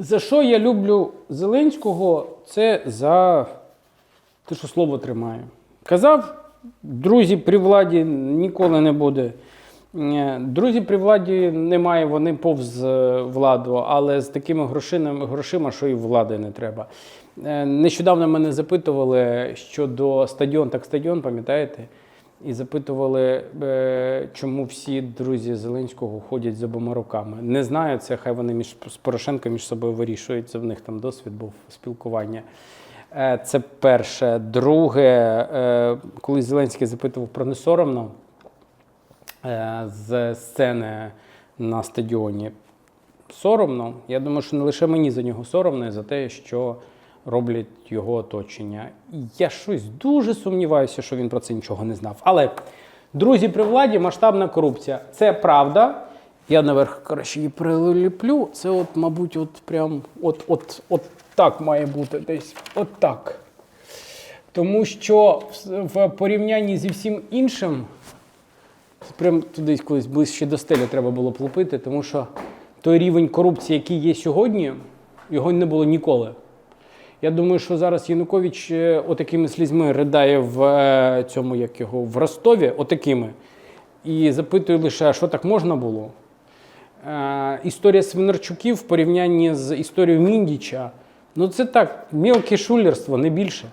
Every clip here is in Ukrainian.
За що я люблю Зеленського? Це за те, що слово тримає. Казав, друзі при владі ніколи не буде. Е, Друзі при владі немає, вони повз е, владу, але з такими грошинами, грошима, що і влади не треба. Е, Нещодавно мене запитували щодо стадіон, так стадіон, пам'ятаєте? І запитували, е, чому всі друзі Зеленського ходять з обома руками. Не знаю, це хай вони між з Порошенко між собою вирішують. Це в них там досвід був спілкування. Е, Це перше. Друге, е, коли Зеленський запитував про несоромно з сцени на стадіоні. Соромно. Я думаю, що не лише мені за нього соромно, і за те, що роблять його оточення. Я щось дуже сумніваюся, що він про це нічого не знав. Але друзі при владі масштабна корупція. Це правда. Я наверх краще її приліплю. Це, от, мабуть, от прям от, от, от так має бути десь. От так. Тому що в- порівнянні зі всім іншим, прям туди колись ближче до стелі треба було б лупити, тому що той рівень корупції, який є сьогодні, його не було ніколи. Я думаю, що зараз Янукович е, отакими слізьми ридає в е, цьому, як його, в Ростові, отакими, і запитує лише, що так можна було. Е, історія Свинарчуків в порівнянні з історією Міндіча, ну це так, мілке шулерство, не більше.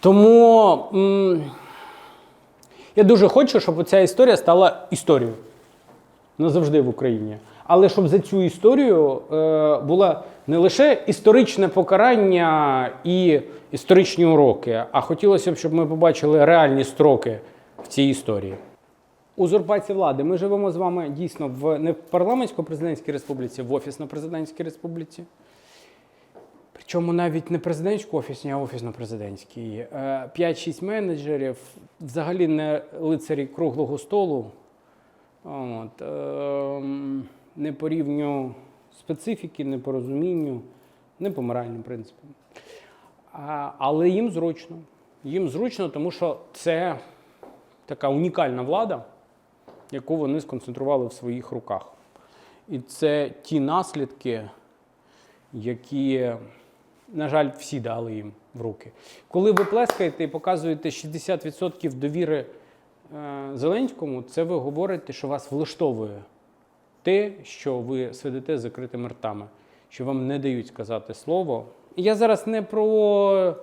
Тому м, я дуже хочу, щоб ця історія стала історією назавжди в Україні. Але щоб за цю історію е, було не лише історичне покарання і історичні уроки, а хотілося б, щоб ми побачили реальні строки в цій історії. Узурпація влади. Ми живемо з вами дійсно в не в парламентсько-президентській республіці, в офісно-президентській республіці. Причому навіть не президентську офісні, а офісно-президентській. Е, 5-6 менеджерів, взагалі не лицарі круглого столу. От, ем, не по рівню специфіки, не по розумінню, не по моральним принципам. Але їм зручно. Їм зручно, тому що це така унікальна влада, яку вони сконцентрували в своїх руках. І це ті наслідки, які, на жаль, всі дали їм в руки. Коли ви плескаєте і показуєте 60% довіри е, Зеленському, це ви говорите, що вас влаштовує те, що ви сидите з закритими ртами, що вам не дають сказати слово. Я зараз не про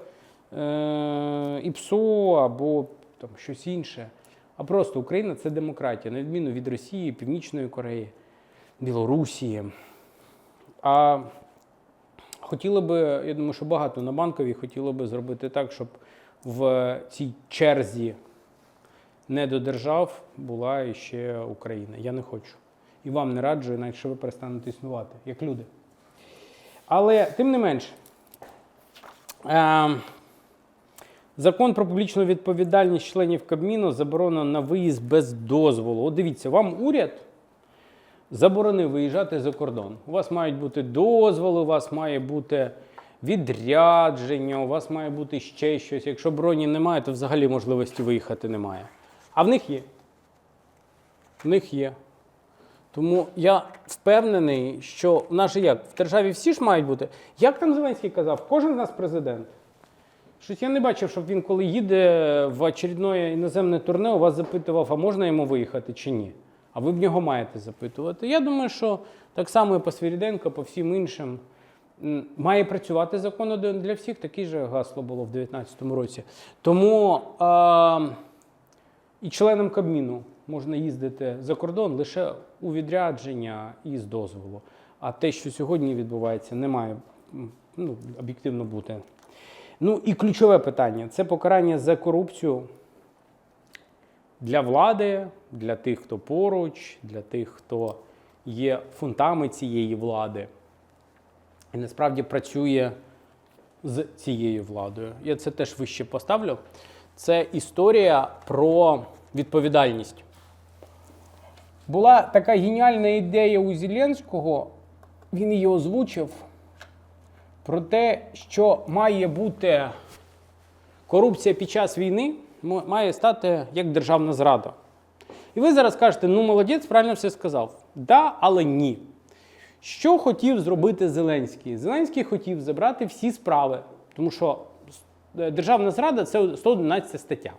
е, ІПСО або там, щось інше, а просто Україна це демократія, на відміну від Росії, Північної Кореї, Білорусі. А хотіло би, я думаю, що багато на банковій хотіло би зробити так, щоб в цій черзі не до держав була іще Україна. Я не хочу. І вам не раджу, інакше ви перестанете існувати, як люди. Але тим не менш, е, закон про публічну відповідальність членів Кабміну заборонено на виїзд без дозволу. От дивіться, вам уряд заборонив виїжджати за кордон. У вас мають бути дозволи, у вас має бути відрядження, у вас має бути ще щось. Якщо броні немає, то взагалі можливості виїхати немає. А в них є. В них є. Тому я впевнений, що в же як в державі всі ж мають бути. Як там Зеленський казав, кожен з нас президент. Щось я не бачив, щоб він, коли їде в очередне іноземне турне, у вас запитував, а можна йому виїхати чи ні. А ви в нього маєте запитувати. Я думаю, що так само і по Свіріденко, по всім іншим. Має працювати закон для всіх, таке же гасло було в 2019 році. Тому а, і членам Кабміну можна їздити за кордон лише у відрядження і з дозволу. А те, що сьогодні відбувається, не має ну, об'єктивно бути. Ну і ключове питання це покарання за корупцію для влади, для тих, хто поруч, для тих, хто є фунтами цієї влади. І насправді працює з цією владою. Я це теж вище поставлю. Це історія про відповідальність. Була така геніальна ідея у Зеленського, він її озвучив, про те, що має бути корупція під час війни, має стати як державна зрада. І ви зараз кажете, ну молодець, правильно все сказав. Да, але ні. Що хотів зробити Зеленський? Зеленський хотів забрати всі справи, тому що державна зрада це 111 стаття.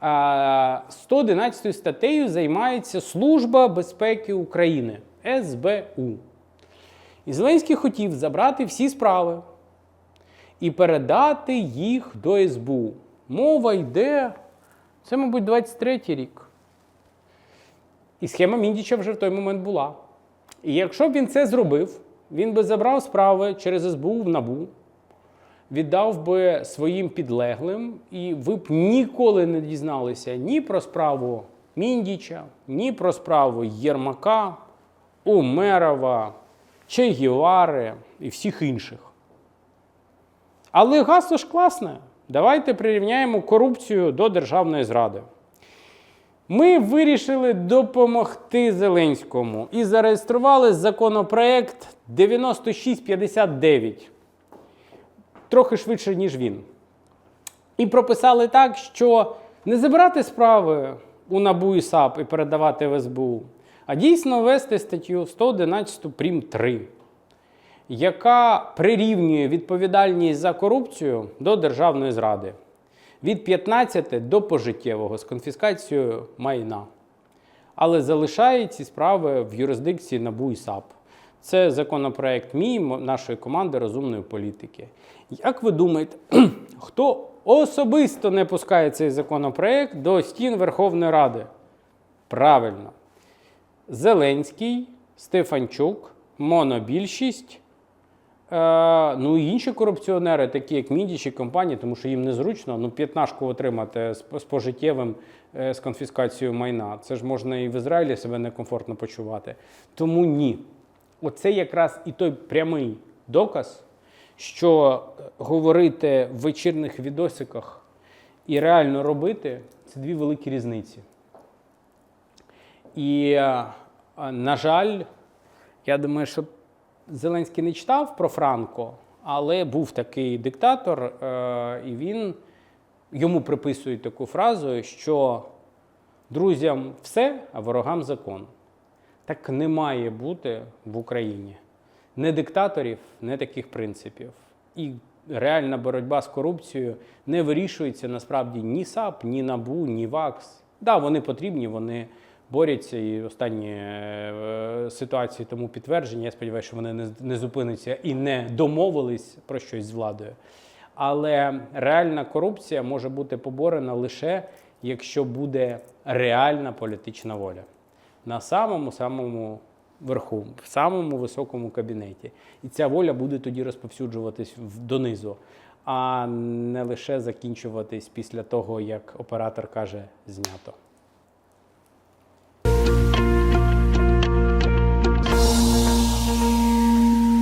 А 111 статтею займається Служба безпеки України СБУ. І Зеленський хотів забрати всі справи і передати їх до СБУ. Мова йде, це, мабуть, 23-й рік. І схема Міндіча вже в той момент була. І якщо б він це зробив, він би забрав справи через СБУ в НАБУ, віддав би своїм підлеглим, і ви б ніколи не дізналися ні про справу Міндіча, ні про справу Єрмака, Умерова, Че Гівари і всіх інших. Але гасло ж класне. Давайте прирівняємо корупцію до державної зради. Ми вирішили допомогти Зеленському і зареєстрували законопроект 9659. Трохи швидше, ніж він. І прописали так, що не забирати справи у НАБУ і САП і передавати в СБУ, а дійсно ввести статтю 111 прим 3, яка прирівнює відповідальність за корупцію до державної зради від 15 до пожиттєвого з конфіскацією майна. Але залишає ці справи в юрисдикції НАБУ і САП. Це законопроект мій, нашої команди розумної політики. Як ви думаєте, хто особисто не пускає цей законопроект до стін Верховної Ради? Правильно. Зеленський, Стефанчук, монобільшість, Е, ну і інші корупціонери, такі як Мідіч і компанії, тому що їм незручно ну, п'ятнашку отримати з, пожиттєвим е, з конфіскацією майна. Це ж можна і в Ізраїлі себе некомфортно почувати. Тому ні. Оце якраз і той прямий доказ, що говорити в вечірних відосиках і реально робити це дві великі різниці. І, е, на жаль, я думаю, що Зеленський не читав про Франко, але був такий диктатор, е, і він йому приписують таку фразу, що друзям все, а ворогам закон. Так не має бути в Україні. Не диктаторів, не таких принципів. І реальна боротьба з корупцією не вирішується насправді ні САП, ні НАБУ, ні ВАКС. Да, вони потрібні, вони борються, і останні е, ситуації тому підтвердження. Я сподіваюся, що вони не, не зупиняться і не домовились про щось з владою. Але реальна корупція може бути поборена лише якщо буде реальна політична воля на самому самому верху, в самому високому кабінеті. І ця воля буде тоді розповсюджуватись донизу, а не лише закінчуватись після того, як оператор каже знято.